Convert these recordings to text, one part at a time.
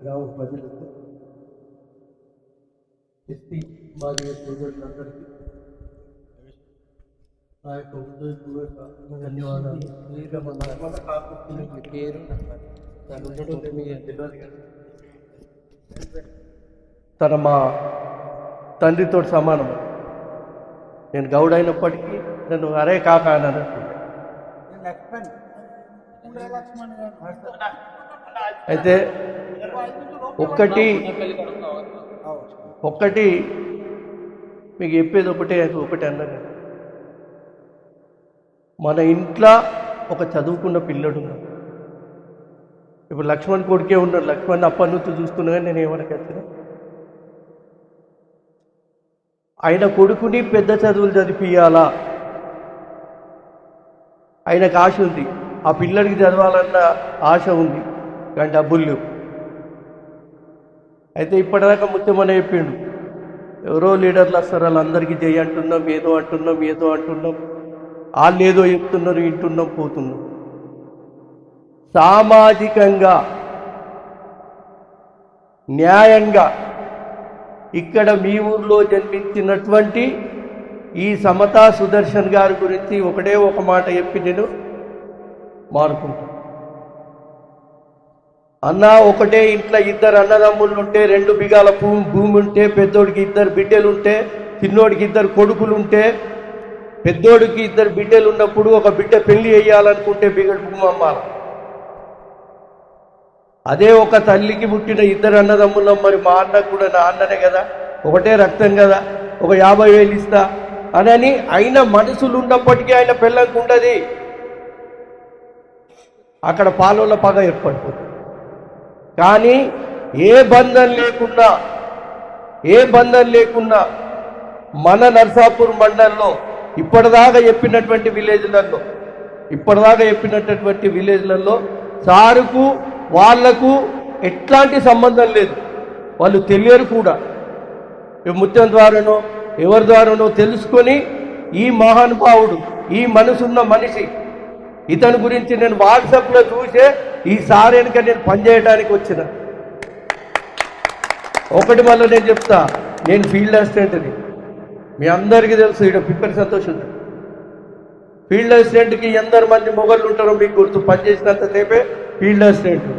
గ్రామ ప్రజలకు ఎస్టీ మాదిగ సోదరులందరికీ నా యొక్క హృదయపూర్వక ధన్యవాదాలు. పేరు తను మా తండ్రితో సమానం. నేను గౌడ్ అయినప్పటికీ నన్ను అరే కాక అని అనుకుంటా అయితే ఒక్కటి ఒక్కటి మీకు చెప్పేది ఒకటే ఒకటి అన్నారు మన ఇంట్లో ఒక చదువుకున్న పిల్లడు ఇప్పుడు లక్ష్మణ్ కొడుకే ఉన్నాడు. లక్ష్మణ్ అప్పటి నుంచి చూస్తున్నా కానీ నేను ఏమనకి వచ్చిన ఆయన కొడుకుని పెద్ద చదువులు చదివియాలా ఆయనకు ఆశ ఉంది. ఆ పిల్లడికి చదవాలన్న ఆశ ఉంది. కానీ డబ్బులు లేవు. అయితే ఇప్పటిదాకా ముత్యమని చెప్పిండు. ఎవరో లీడర్లు వస్తారు వాళ్ళందరికీ జయ అంటున్నాం ఏదో అంటున్నాం ఏదో అంటున్నాం. వాళ్ళు ఏదో చెప్తున్నారు వింటున్నాం పోతున్నాం. సామాజికంగా న్యాయంగా ఇక్కడ మీ ఊర్లో జన్మించినటువంటి ఈ సమతా సుదర్శన్ గారి గురించి ఒకటే ఒక మాట చెప్పి నేను మారుకుంటాను అన్న ఒకటే ఇంట్లో ఇద్దరు అన్నదమ్ములు ఉంటే రెండు బిగాల భూమి భూమి ఉంటే పెద్దోడికి ఇద్దరు బిడ్డలు ఉంటే చిన్నోడికి ఇద్దరు కొడుకులు ఉంటే పెద్దోడికి ఇద్దరు బిడ్డలు ఉన్నప్పుడు ఒక బిడ్డ పెళ్ళి వేయాలనుకుంటే బిగడు భూమి అమ్మాలి. అదే ఒక తల్లికి పుట్టిన ఇద్దరు అన్నదమ్ములం మరి మా అన్న కూడా నా అన్ననే కదా ఒకటే రక్తం కదా ఒక యాభై వేలు ఇస్తా అనని ఆయన మనసులు ఉన్నప్పటికీ ఆయన పిల్లలకు ఉండదు. అక్కడ పాలోళ్ళ పగ ఏర్పడిపోతుంది. కానీ ఏ బంధం లేకున్నా ఏ బంధం లేకున్నా మన నర్సాపూర్ మండలంలో ఇప్పటిదాకా చెప్పినటువంటి విలేజ్లలో ఇప్పటిదాకా చెప్పినటువంటి విలేజ్లలో సారుకు వాళ్ళకు ఎట్లాంటి సంబంధం లేదు. వాళ్ళు తెలియరు కూడా. ముత్యం ద్వారానో ఎవరి ద్వారానో తెలుసుకొని ఈ మహానుభావుడు ఈ మనసున్న మనిషి ఇతని గురించి నేను వాట్సాప్లో చూసే ఈసారి వెనుక నేను పనిచేయడానికి వచ్చిన. ఒకటి మళ్ళీ నేను చెప్తా నేను ఫీల్డ్ అసిస్టెంట్ని. మీ అందరికీ తెలుసు ఇక్కడ పిప్పరి సంతోష్ ఉంది. ఫీల్డ్ అసిస్టెంట్కి ఎందరు మంది మొగళ్ళు ఉంటారో మీకు గుర్తు పనిచేసినంతసేపే ఫీల్డ్ అసిస్టెంట్.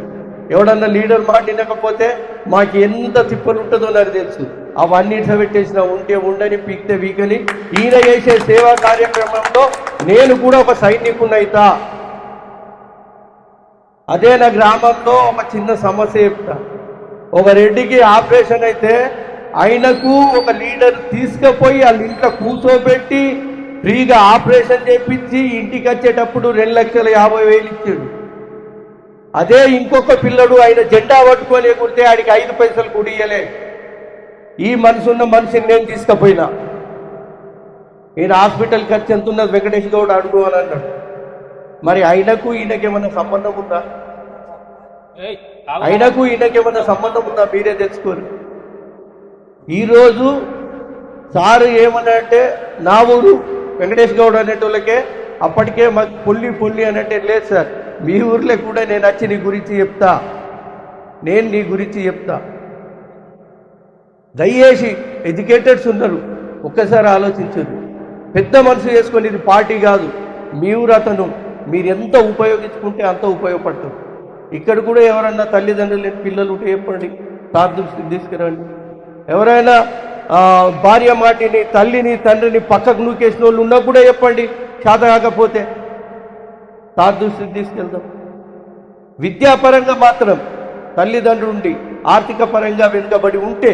ఎవడన్నా లీడర్ మాట వినకపోతే మాకు ఎంత తిప్పలు ఉంటుందో నాకు తెలుసు. అవన్నీ పెట్టేసిన ఉంటే ఉండని పీక్తే వీకని. ఈయన చేసే సేవా కార్యక్రమంలో నేను కూడా ఒక సైనికునైతా. అదే నా గ్రామంలో ఒక చిన్న సమస్య చెప్తా. ఒక రెడ్డికి ఆపరేషన్ అయితే ఆయనకు ఒక లీడర్ తీసుకుపోయి వాళ్ళ ఇంట్లో కూర్చోబెట్టి ఫ్రీగా ఆపరేషన్ చేపించి ఇంటికి వచ్చేటప్పుడు రెండు లక్షల యాభై వేలు ఇచ్చాడు. అదే ఇంకొక పిల్లడు ఆయన జెండా పట్టుకోలేకుంటే ఎగురితే ఆడికి ఐదు పైసలు కూడా ఈ మనసున్న మనిషిని నేను తీసుకుపోయినా. ఈయన హాస్పిటల్ ఖర్చు ఎంత ఉన్నది వెంకటేష్ గౌడ్ అడుగు అని అన్నాడు. మరి ఆయనకు ఈయనకి ఏమైనా సంబంధం ఉందా? ఆయనకు ఈయనకి ఏమైనా సంబంధం ఉందా? మీరే తెలుసుకోరు. ఈరోజు సారు ఏమన్నా అంటే నా ఊరు వెంకటేష్ గౌడ్ అనేటోళ్ళకే అప్పటికే మాకు పొల్లి పొల్లి అనంటే లేదు సార్. మీ ఊర్లో కూడా నేను వచ్చి నీ గురించి చెప్తా. నేను నీ గురించి చెప్తా. దయచేసి ఎడ్యుకేటెడ్స్ ఉన్నారు ఒక్కసారి ఆలోచించదు పెద్ద మనసు చేసుకొని ఇది పార్టీ కాదు మీ అతను మీరు ఎంత ఉపయోగించుకుంటే అంత ఉపయోగపడుతుంది ఇక్కడ కూడా ఎవరన్నా తల్లిదండ్రులు లేని పిల్లలు ఉంటే చెప్పండి సార్ దృష్టికి తీసుకురండి. ఎవరైనా భార్య మాటిని తల్లిని తండ్రిని పక్కకు నూకేసిన వాళ్ళు ఉన్నా కూడా చెప్పండి చేత కాకపోతే. సార్ దృష్టికి తీసుకెళ్దాం. విద్యాపరంగా మాత్రం తల్లిదండ్రులుండి ఆర్థిక పరంగా వెనుకబడి ఉంటే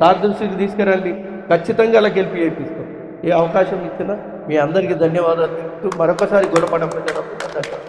సార్ తీసుకురండి. ఖచ్చితంగా అలా గెలిపి చేపిస్తాం. ఏ అవకాశం ఇచ్చినా మీ అందరికీ ధన్యవాదాలు. చెప్తూ మరొకసారి గుణపడ ప్రజలకు